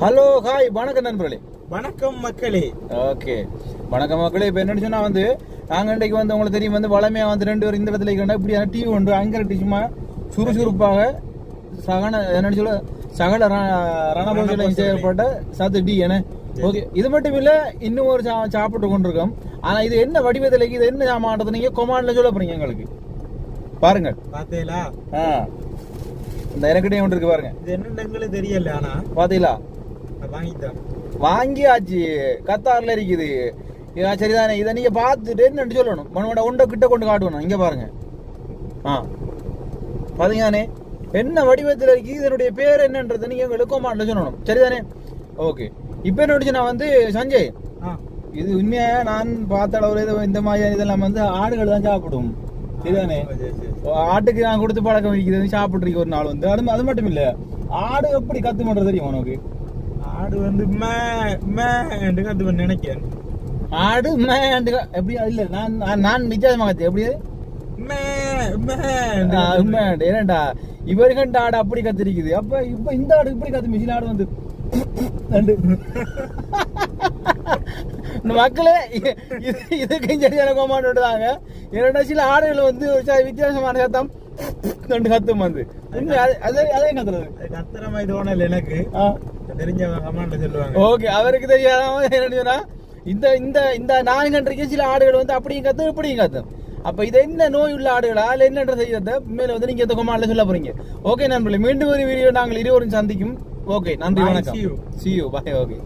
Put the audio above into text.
Hello hi வணக்கம் நண்பர்களே. வணக்கம் மக்களே. ஓகே. வணக்கம் மக்களே இப்போ என்னன்னு சொன்னா வந்து நாங்கள் இன்றைக்கு வந்து உங்களுக்கு தெரியும் வந்து வளமையா வந்து ரெண்டு பேரும் இந்த இடத்துல இருக்கா இப்படி டிவி ஒன்று அங்கே சும்மா சுறுசுறுப்பாக சகன என்னன்னு சொல்ல சகல ரண- ரணபோஜனம் செய்யப்பட்ட சத்து டீ என்ன ஓகே இது மட்டும் இல்ல இன்னும் ஒரு சா- சாப்பிட்டு கொண்டிருக்கோம். ஆனா இது என்ன வடிவத்தில் இது என்ன சாமான்றது நீங்க கொமாண்ட்ல சொல்ல போறீங்க எங்களுக்கு? பாருங்க பாத்தீங்களா இந்த எனக்கிட்டே ஒன்று இருக்கு பாருங்க. இது என்னன்னு தெரியல ஆனா. பாத்தீங்களா வாங்கியாச்சு. கத்தார்ல இருக்குது. இதா சரிதானே. இதை நீங்க பார்த்துட்டு என்னன்னு சொல்லணும். மனோட உண்டை கிட்ட கொண்டு காட்டணும். இங்க பாருங்க. ஆ. பாத்தீங்கதானே? என்ன வடிவத்தில் இருக்கு? இதனுடைய பேர் என்னன்றது நீங்க எங்களுக்கு சொல்லணும். சரிதானே? ஓகே. இப்போ என்ன நான் வந்து சஞ்சய். இது உண்மையா? நான் பார்த்த அளவுல இந்த மாதிரி இதெல்லாம் வந்து ஆடுகள் தான் சாப்பிடும். சரிதானே? சரி, சரி. ஆட்டுக்கு நான் கொடுத்து பழக்கம் வைக்கிறது சாப்பிட்றீங்க ஒரு நாள் வந்து. அது அது மட்டும் இல்ல. ஆடு எப்படி கத்து பண்றது தெரியும் உனக்கு? ஆடு வந்து மே மே என்று கத்து நினைக்கிறேன். ஆடு மேண்டு எப்படி இல்ல நான் நான்- வித்தியாசமா கத்து எப்படி? அது? மே மே ஆ, உண்மையாண்டு. ஏன்டா இவருகண்ட ஆடு அப்படி கத்திருக்குது. அப்ப இப்ப இந்த ஆடு இப்படி கத்து மிஷின் ஆடு வந்து மக்களே இ- இது இதுக்கு சரியான கோமாண்டு விடுறாங்க சில ஆடுகள் வந்து வித்தியாசமான சத்தம். ரெண்டு கத்தும் வந்து. அது- அதே அதே கத்துறது? கத்துற மாதிரி தோணல எனக்கு. ஆ. தெரிஞ்சவங்க கமாண்ட்ல சொல்லுவாங்க. ஓகே அவருக்கு தெரியாதவங்க என்ன இந்த இந்த இந்த நான்கன்றைக்கு சில ஆடுகள் வந்து அப்படியும் கத்தும் இப்படியும் கத்தும். அப்ப இது என்ன நோய் உள்ள ஆடுகளா? இல்ல என்னன்ற செய்யறத மேல வந்து நீங்க இந்த கொமாண்ட்ல சொல்ல போறீங்க. ஓகே நண்பர்களே மீண்டும் ஒரு வீடியோ நாங்கள் இருவரும் சந்திக்கும். ஓகே நன்றி வணக்கம். ஓகே